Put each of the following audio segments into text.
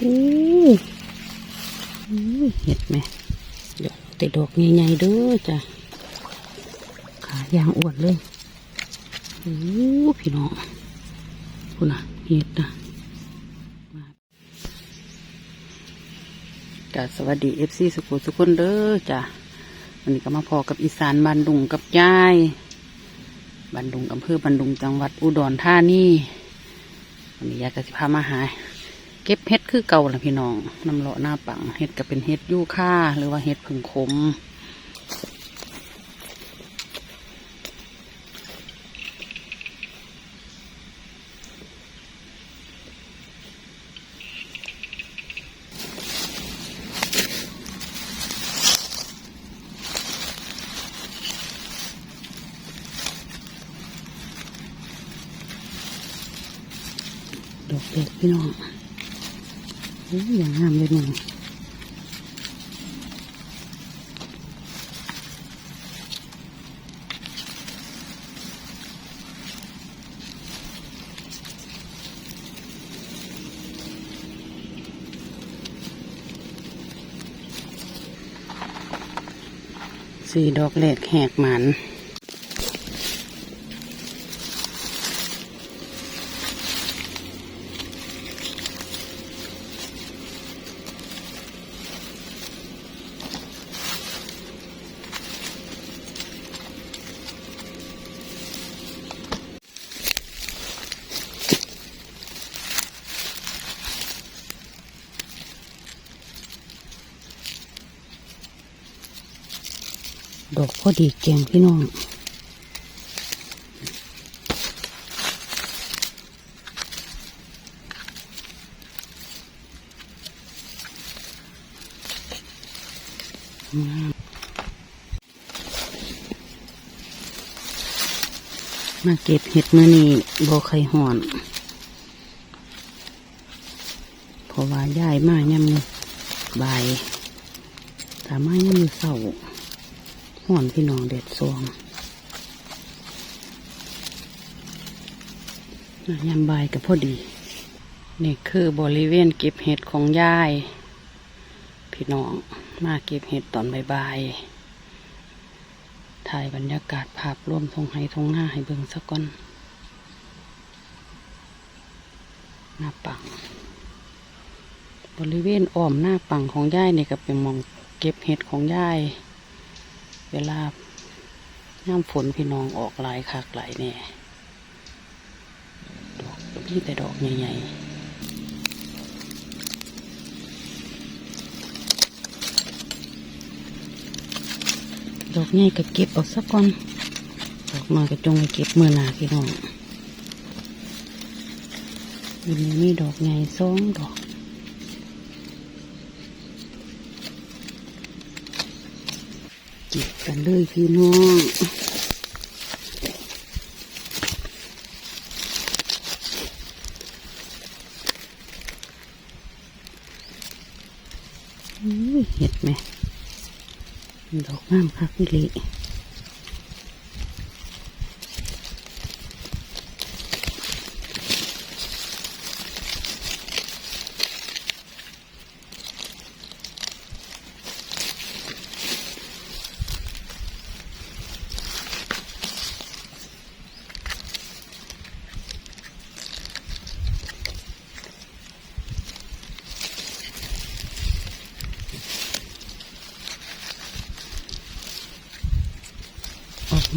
ดูอุ้ยเห็ดไหมเดี๋ยวแต่ดอกใหญ่ๆเด้อจ้ะ ขายางอวดเลยโอ้พี่น้องคุณน่ะเห็ดนะจ้ะสวัสดีเอฟซีสุขุสุขคนเด้อจ้ะวันนี้ก็มาพอกับอีสานบันดุงกับยายบันดุงอำเภอบันดุงจังหวัดอุดรธานีวันนี้ยายก็สิพามาหา เก็บเห็ดคือเก่าละพี่น้องน้ำเลาะหน้าปังเห็ดก็เป็นเห็ดยู่ค่าหรือว่าเห็ดผึ่งขมดอกเด็กพี่น้อง อย่างงามเลยมึงสี่ดอกเล็กแหกหมัน ดอกพอดีแกงพี่น้องมาเก็บเห็ดมื่อนี่บ่ไข่ห่อนเพราะว่าย้ายมาย่ำมือบ่ายแต่มาย่ำมือเสา ห่อนพี่น้องเด็ดซองยำบกับพอดี นี่คือบริเวณเก็บเห็ดของยาย พี่น้องมาเก็บเห็ดตอนบ่ายๆถ่ายบรรยากาศภาพรวมทงไห้ทงหน้าให้เบิ่งสักก่อนหน้าปัง บริเวณอ้อมหน้าปังของยายเนี่ยก็เป็นมองเก็บเห็ดของยาย เวลาย่ำฝนพี่น้องออกหลายคักหลายแน่ดอกพี่แต่ดอกใหญ่ๆดอกใหญ่ก็เก็บเออกสักก่อน ดอกน้อยก็จงไปเก็บเมื่อนาพี่น้องอันนี้มีดอกใหญ่สองดอก เกันเลยพี่น้องเห็ดไหมดอกงามคักอี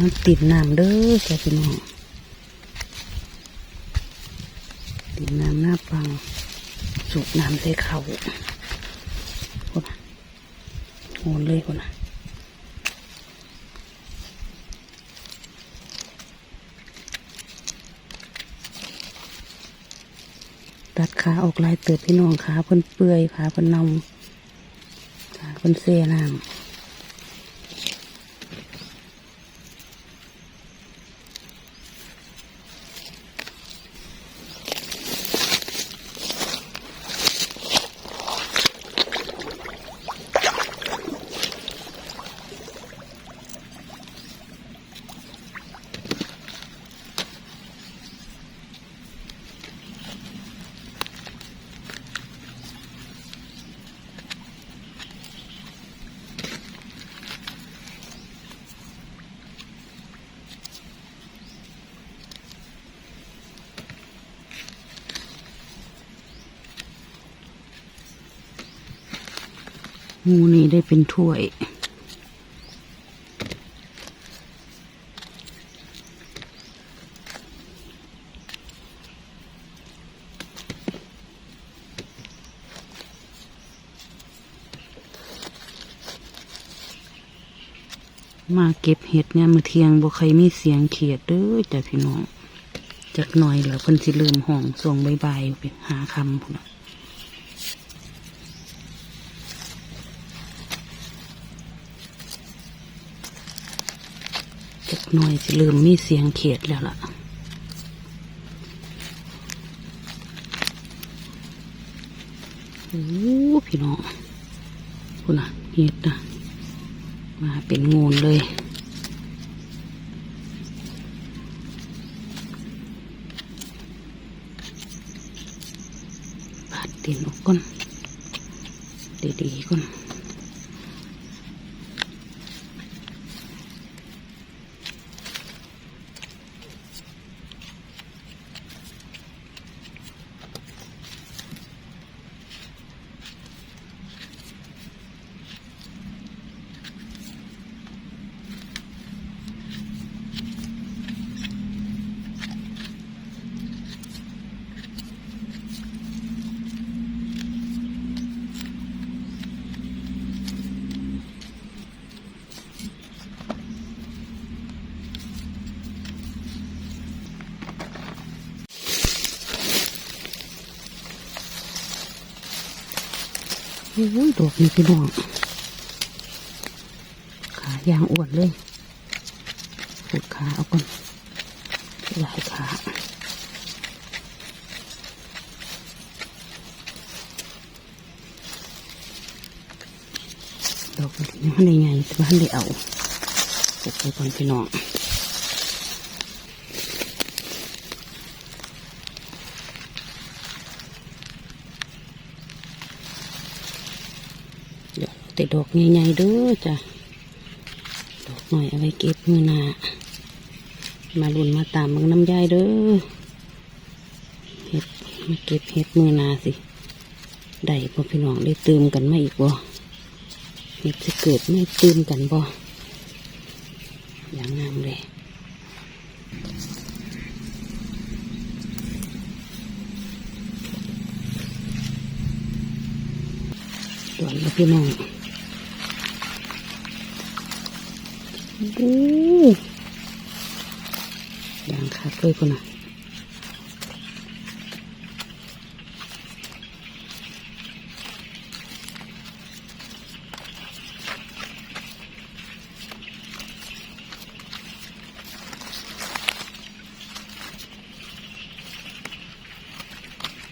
มาติดน้ำเด้อจ้ะพี่น้องติดน้ำหน้าปังสูบน้ำใส่เขาคนน่ะโหนเลยคนนะตัดขาออกลายเติบพี่น้องขาเพิ่นเปื่อยขาเพิ่นน่าขาเพิ่นเสียน้ำ งูนี่ได้เป็นถ้วย มาเก็บเห็ดเนี่ยมมือเทียงบ่ใครมีเสียงเขียดเด้อจ้ะพี่น้อง จักหน่อยแล้วเพิ่นสิเริ่มห้องส่วงบายๆไปหาคำพุ่นน่ะจั กหน่อยสิเริ่มมีเสียงเขียดแล้วล่ะโอ้พี่น้องพุ่นน่ะเห็ดนะมาเป็นงูนเลยปาดตีนออกก่อนดีๆก่อน อ้ยดอกนี่พี่น้องขายางอ้วนเลยปวดขาเอาก่อนหลายขาดอกนี้ยังได้ไงแต่ว่าได้เอาปลูกไปก่อนพี่น้อง เดี๋ยว แต่ดอกใหญ่ๆเด้อจ้ะ ดอกหน่อยเอาไว้เก็บมือหนามาลุ่นมาตามมึงน้ำยายเด้อ เห็ดมาเก็บเห็ดมือนาสิ ได้พอพี่น้องได้เติมกันมาอีกบ่เห็ดจะเกิดไม่เติมกันบ่อย่างงามเลยส่วนแล้พี่น้อง อย่างคักเลยคนน่ะ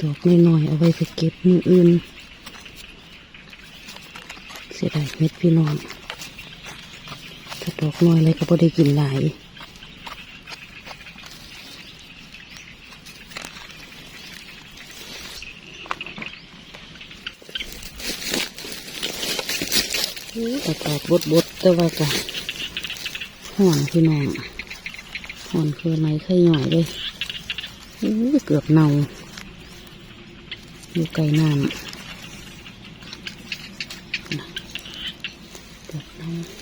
ดอกน้อยๆเอาไว้ไปเก็บมืออื่น เสียดายเม็ดพี่น้อง ดอกน้อยเลยก็พอได้กินหลายแต่ตอกบดบดแต่ว่าก็ห่อนพี่น้องห่อนคือไหนไข่หน่อยเลยเกือบเน่าอยู่ไกลน้ำ ดอกน้ำ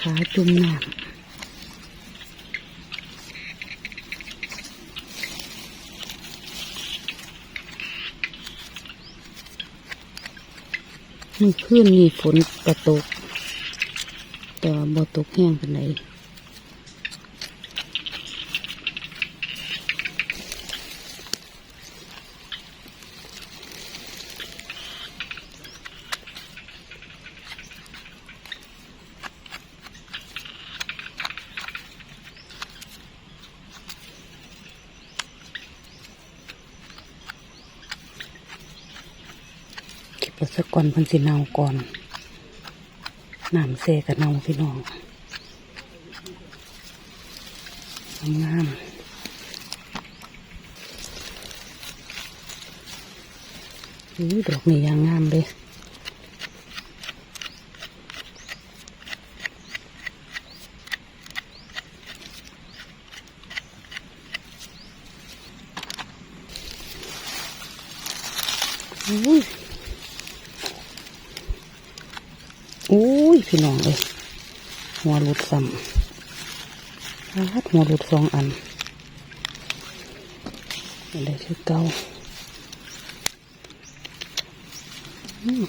ขาจุ่มน้ำมันขึ้นนี่ฝนกระตก แต่ว่าบ่ตกแห้งเป็นไร ไว้สักก่อนพันสิเนาก่อนน้ำเซกับเนาพี่น้องงามอู้ดอกนี่ยังงามเลย โอ้ยพี่น้องเลยหัวหลุดซ้ำฮัดหัวหลุดสองอันอะไรคือเก่าอืม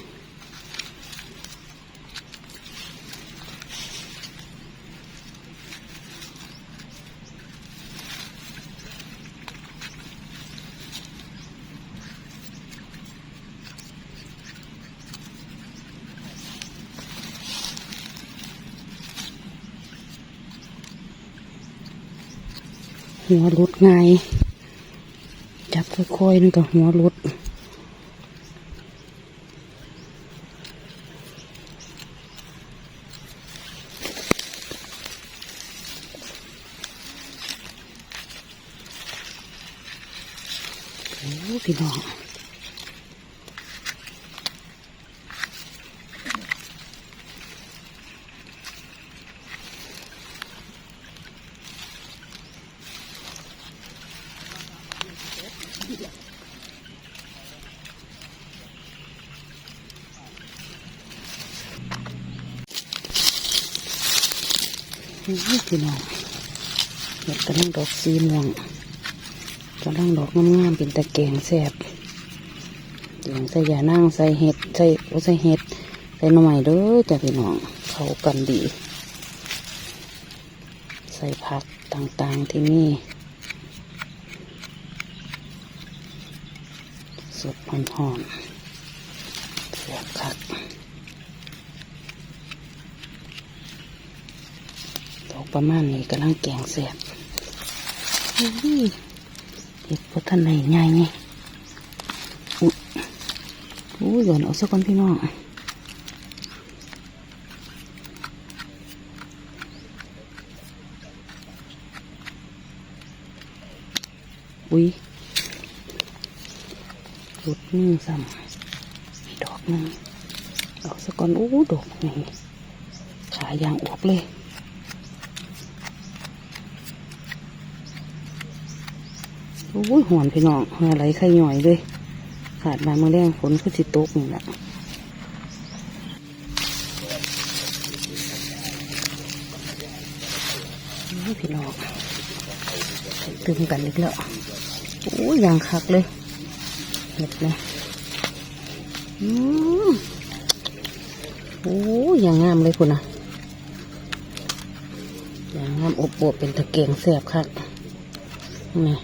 หัวหลุดไงจับค่อยๆนี่ก็หัวหลุด โอ้พี่น้อง โอ้พี่น้องเห็ดกระลังดอกสีม่วงกำลังดอกงามๆเป็นตะแกงแสบแกงใส่ยานั่งใส่เห็ดใส่โอใส่เห็ดใส่หน่อไม้เด้อจ้ะพี่น้องเขากันดี ใส่ผักต่างๆที่นี่สดหอมๆแสบคัก ดอกประมาณนี้กำลังแกงแสบอื้อหือเห็ดพท่านไหนใหญ่ไงอุ๊ยอู้หย่อนเอาสักคนพี่น้องอุ้ยหลุดหนึ่งซ้ำดอกหนึ่งเอาสักคนอู้ดอกนี่ขายางอวบเลย โอ้ยหอนพี่น้องหือไหลไข่หน่อยเลย ขาดมาเมื่อแรงฝนก็สิตกนี่แหละโอ้ยพี่น้องตึมกันอีกแล้วโอ้ยยางคักเลยเห็ดเลยอืมโอ้ยยางงามเลยคุณนะยางงามอบอวบเป็นตะเกียงแสบคักนี่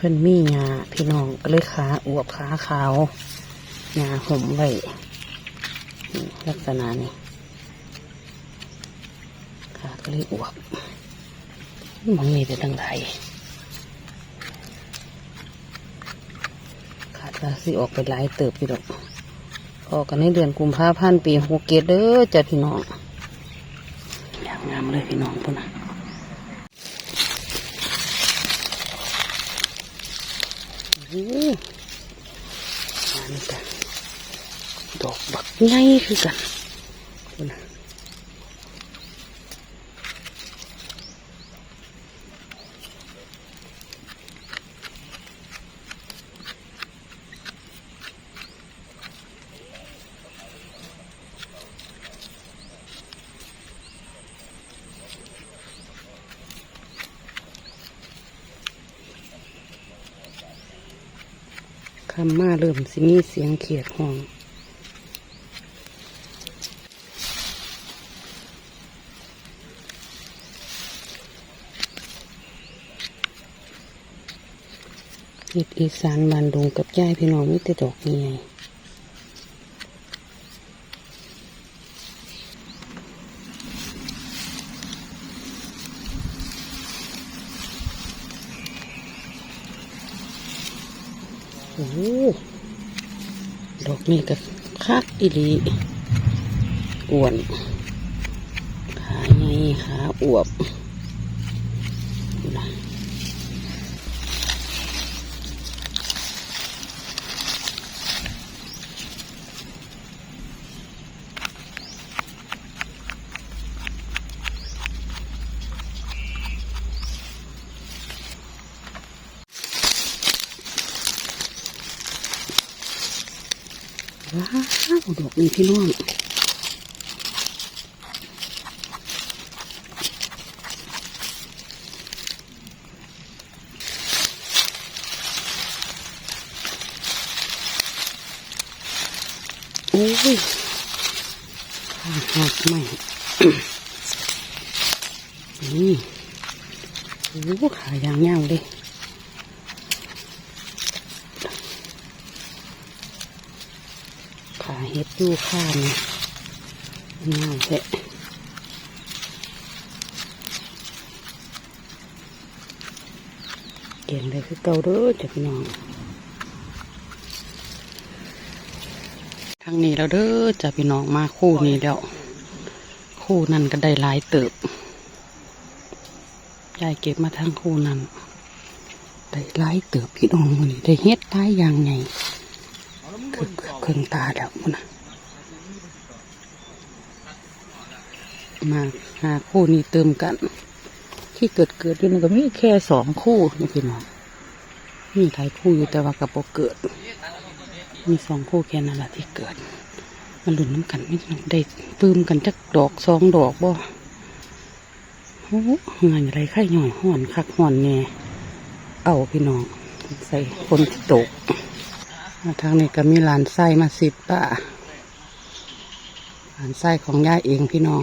เพื่อนมีงาพี่น้องก็เลยขาอวบขาขาวงาห่มไว้ลักษณะนี้ขาก็เลยอวบมันมีแต่ตั้งไหลขาดว่าสิออกไปหลายเติบพี่ดอกพอกันในเดือนกุมภาพันธ์ปีหกเกตเด้อจ้ะพี่น้องอยากงามเลยพี่น้องพุ่นนะ โอ้อันนี้กันดอกบักใหญ่คือกัน คำมาเริ่มสิมีเสียงเขียดห้องเห็ดอีสานบานดงกับย่ายพี่น้องมิตรดอกเงี้ย โอ้ดอกนี้ก็คักอีลีอ้วนขาไงขาอวบ วดอก นี่พี่น้องโอ้ยขาหักไหมนี่โอ้ขายางเงาวเลยขาเห็ดอยู่ ข้างนี่เงาวแท้เก่งเลยคือเก่าด้อจะพี่น้องทางนี้แล้วเด้อจะพี่น้องมาคู่นี้แล้ว คู่นั้นก็ได้หลายเติบยายเก็บมาทั้งคู่นั้นได้หลายเติบพี่น้องมันนี่ได้เฮ็ดหลายอย่างไงคือเครื่องตาแล้วนะ มาหาคู่นี้เติมกัน ที่เกิดเกิดอยู่นี่ก็มีแค่สองคู่นี่พี่น้องมีหลายคู่อยู่แต่ว่ากระโปเกิด มีสองคู่แค่นั้นแหละที่เกิดมันหลุนน้ำกันไม่ได้ปื้มกันจักดอกสองดอกบ่โอ้งานอะไรไข่หน่อยห่อนคักห่อนแน่เอาพี่น้องใส่คนที่ตกมาทางนี้ก็มีหลานไส้มาสิบป่าหลานไส้ของย่าเองพี่น้อง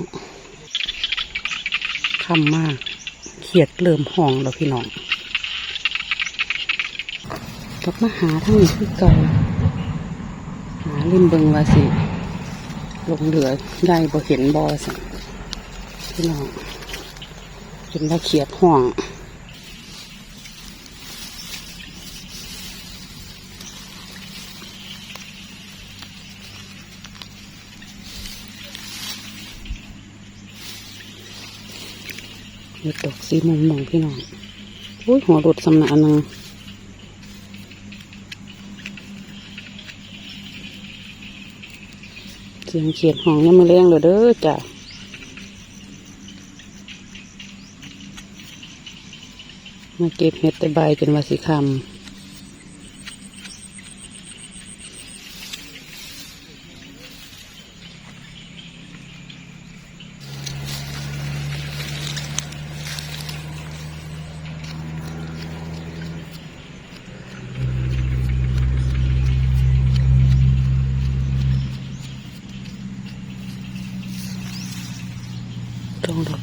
คำมากเขียดเริ่มห้องแล้วพี่น้องกลับมาหาทั้งนี้คือเก่าหาริมเบิงว่าสิลงเหลือได้บ่เห็นบ่สิพี่น้องเป็นว่าเขียดห้อง เห็ดดอกสีมุมมองพี่น้องโอ้ยหัวรดสำนักนึงเสียงเขียดห้องนี่มาแรงเลยเด้อจ้ะมาเก็บเห็ดแต่ใบจนว่าสิคำ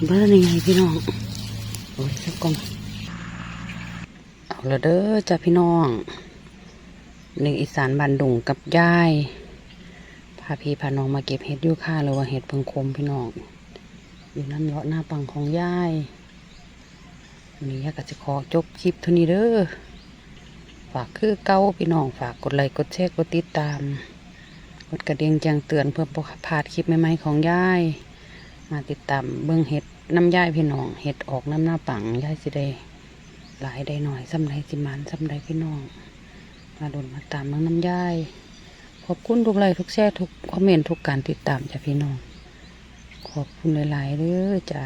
ตรงดอกบ้านยังไงพี่น้องโอ้ยสักกอนเอาละเด้อจ้าพี่น้องหนึ่งอีสานบันดุงกับย่ายพาพี่พาน้องมาเก็บเห็ดยูค่าหรือว่าเห็ดพิงคมพี่น้องอยู่นั่นเลาะหน้าปังของย่ายวันนี้ยาก็จะขอจบคลิปเท่านี้เด้อฝากคือเก้าพี่น้องฝากกดไลค์กดแชร์กดติดตามกดกระเดียงแจ้งเตือนเพื่อบ่พลาดคลิปใหม่ๆของย่าย มาติดตามเบื้องเห็ด น้ำยายพี่น้อง เห็ดออกน้ำหน้าปังยายสิได้หลายได้หน่อยซ้ำไรสิมันซ้ำไรพี่น้อง มาดูนมาตามมังน้ำย่าย ขอบคุณทุกไลค์ทุกแชร์ทุกคอมเมนต์ทุกการติดตามจ้ะพี่น้อง ขอบคุณหลายๆเด้อจ้ะ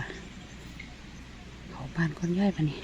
เขาบ้านคนย่ายปะนี่